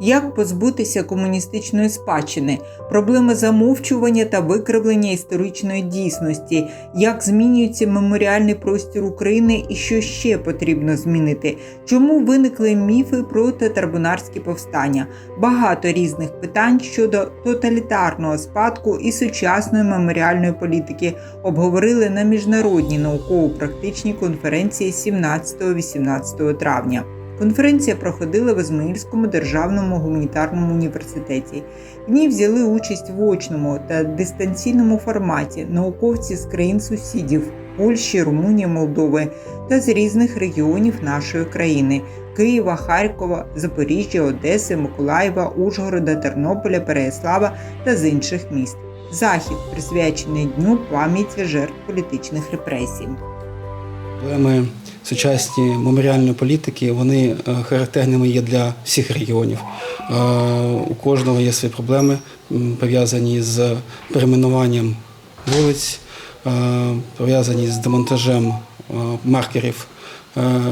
Як позбутися комуністичної спадщини, проблеми замовчування та викривлення історичної дійсності, як змінюється меморіальний простір України і що ще потрібно змінити, чому виникли міфи про татарбунарські повстання, багато різних питань щодо тоталітарного спадку і сучасної меморіальної політики обговорили на міжнародній науково-практичній конференції 17-18 травня. Конференція проходила в Ізмаїльському державному гуманітарному університеті. В ній взяли участь в очному та дистанційному форматі науковці з країн сусідів Польщі, Румунії, Молдови та з різних регіонів нашої країни Києва, Харкова, Запоріжжя, Одеси, Миколаєва, Ужгорода, Тернополя, Переяслава та з інших міст. Захід присвячений Дню пам'яті жертв політичних репресій. Проблеми сучасні меморіальної політики вони е, характерними є для всіх регіонів. Е, У кожного є свої проблеми, пов'язані з перейменуванням вулиць, е, пов'язані з демонтажем маркерів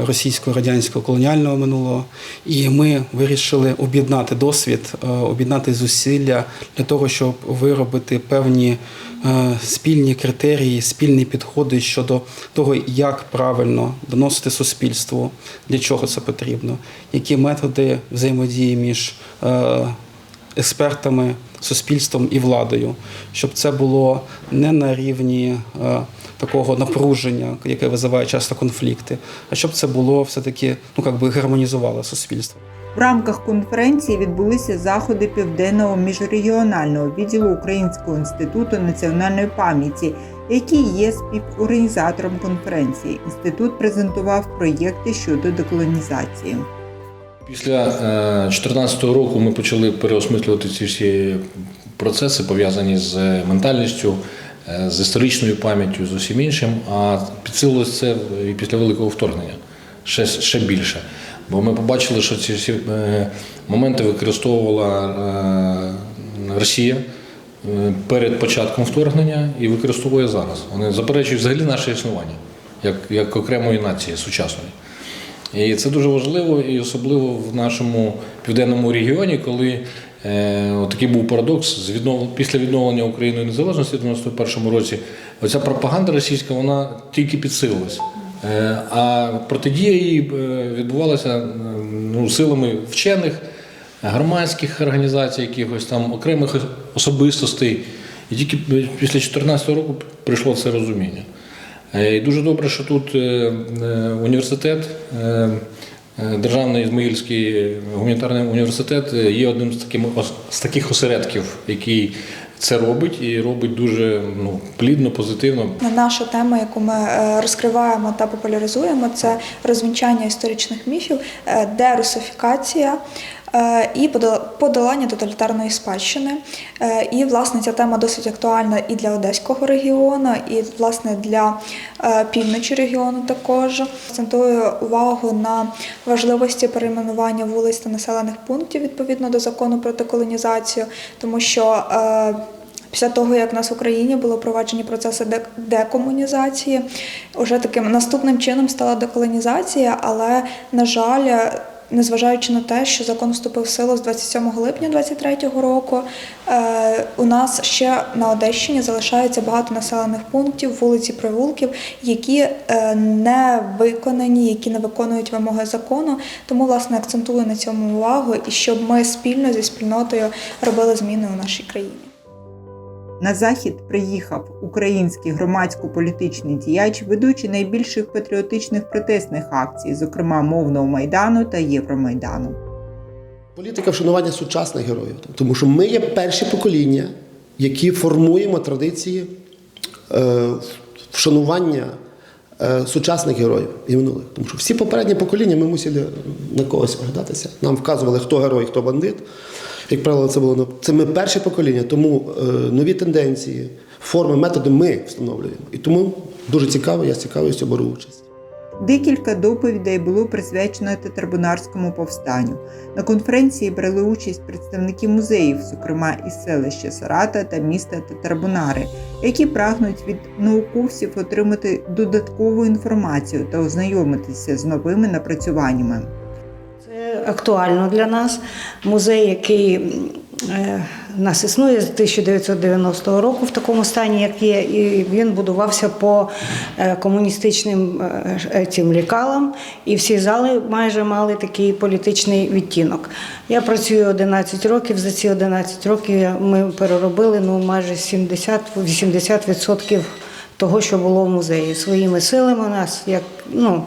російського радянського колоніального минулого. І ми вирішили об'єднати досвід, об'єднати зусилля для того, щоб виробити певні спільні критерії, спільні підходи щодо того, як правильно доносити суспільству, для чого це потрібно, які методи взаємодії між е, експертами, суспільством і владою, щоб це було не на рівні е, такого напруження, яке визиває часто конфлікти, а щоб це було все-таки ну, як би гармонізувало суспільство. В рамках конференції відбулися заходи південного міжрегіонального відділу Українського інституту національної пам'яті, який є співорганізатором конференції. Інститут презентував проєкти щодо деколонізації. Після 2014 року ми почали переосмислювати ці всі процеси, пов'язані з ментальністю, е, з історичною пам'яттю, з усім іншим. А підсилилось це і після великого вторгнення ще, ще більше. Бо ми побачили, що ці всі е, моменти використовувала е, Росія е, перед початком вторгнення і використовує зараз. Вони заперечують взагалі наше існування як, як окремої нації сучасної. І це дуже важливо, і особливо в нашому південному регіоні, коли е, такий був парадокс після відновлення України незалежності в 91-му році. Оця пропаганда російська вона тільки підсилилась. Е, а протидія її е, відбувалася е, ну, силами вчених, громадських організацій, якихось там окремих особистостей. І тільки після 2014 року прийшло це розуміння. Е, І дуже добре, що тут е, е, університет, е, е, Державний Ізмаїльський гуманітарний університет е, є одним з таких, з таких осередків, який це робить і робить дуже ну, плідно, позитивно. Наша тема, яку ми е, розкриваємо та популяризуємо, це розвінчання історичних міфів, е, дерусифікація е, і подол- подолання тоталітарної спадщини. Е, І власне ця тема досить актуальна і для одеського регіону, і власне для е, півночі регіону також. Акцентую увагу на важливості перейменування вулиць та населених пунктів відповідно до закону про деколонізацію, тому що е, Після того, як в нас в Україні були впроваджені процеси дек- декомунізації, вже таким наступним чином стала деколонізація, але, на жаль, незважаючи на те, що закон вступив в силу з 27 липня 2023 року, е, у нас ще на Одещині залишається багато населених пунктів, вулиці, провулків, які е, не виконані, які не виконують вимоги закону. Тому, власне, акцентую на цьому увагу і щоб ми спільно зі спільнотою робили зміни у нашій країні. На захід приїхав український громадсько-політичний діяч, ведучий найбільших патріотичних протестних акцій, зокрема мовного майдану та Євромайдану. Політика вшанування сучасних героїв, тому що ми є перші покоління, які формуємо традиції е, вшанування сучасних героїв і минулих. Тому що всі попередні покоління ми мусили на когось оглядатися. Нам вказували, хто герой, хто бандит. Як правило, це було це ми перше покоління, тому е, нові тенденції, форми, методи ми встановлюємо. І тому дуже цікаво, я з цікавістю беру участь. Декілька доповідей було присвячено Татарбунарському повстанню. На конференції брали участь представники музеїв, зокрема із селища Сарата та міста Татарбунари, які прагнуть від науковців отримати додаткову інформацію та ознайомитися з новими напрацюваннями. Це актуально для нас. Музей, який у нас існує з 1990 року в такому стані, як є, і він будувався по е, комуністичним е, е, цим лікалам, і всі зали майже мали такий політичний відтінок. Я працюю 11 років. За ці 11 років ми переробили ну, майже 70-80% того, що було в музеї. Своїми силами у нас, як ну,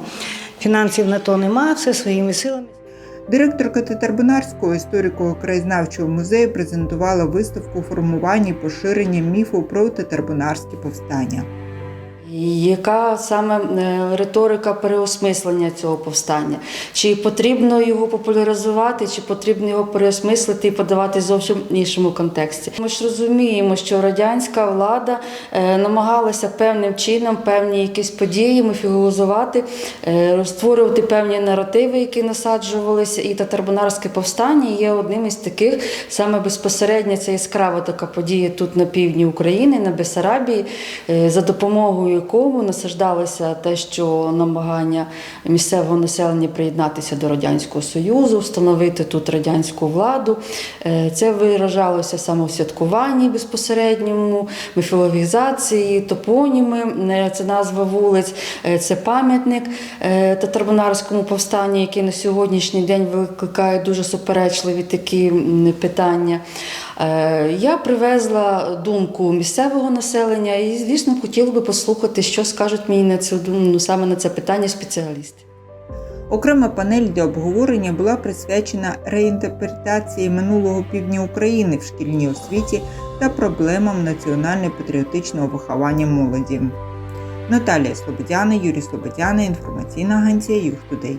фінансів на то немає, все своїми силами. Директорка Татарбунарського історико-краєзнавчого музею презентувала виставку формування і поширення міфу про татарбунарські повстання. Яка саме е, риторика переосмислення цього повстання? Чи потрібно його популяризувати, чи потрібно його переосмислити і подавати зовсім іншому контексті? Ми ж розуміємо, що радянська влада е, намагалася певним чином певні якісь події міфологізувати, е, створювати певні наративи, які насаджувалися, і татарбунарське повстання є одним із таких саме безпосередньо це яскрава така подія тут на півдні України, на Бесарабії, е, за допомогою якому насаждалося те, що намагання місцевого населення приєднатися до Радянського Союзу, встановити тут радянську владу. Е, Це виражалося саме в святкуванні безпосередньому, міфологізації, топоніми, це назва вулиць, е, це пам'ятник е, татарбунарському повстанню, який на сьогоднішній день викликає дуже суперечливі такі питання. Я привезла думку місцевого населення і, звісно, хотіла би послухати, що скажуть мені на цю ну, саме на це питання спеціалісти. Окрема панель для обговорення була присвячена реінтерпретації минулого півдня України в шкільній освіті та проблемам національно-патріотичного виховання молоді. Наталія Слободяна, Юрій Слободяна, інформаційна агенція Юхтудей.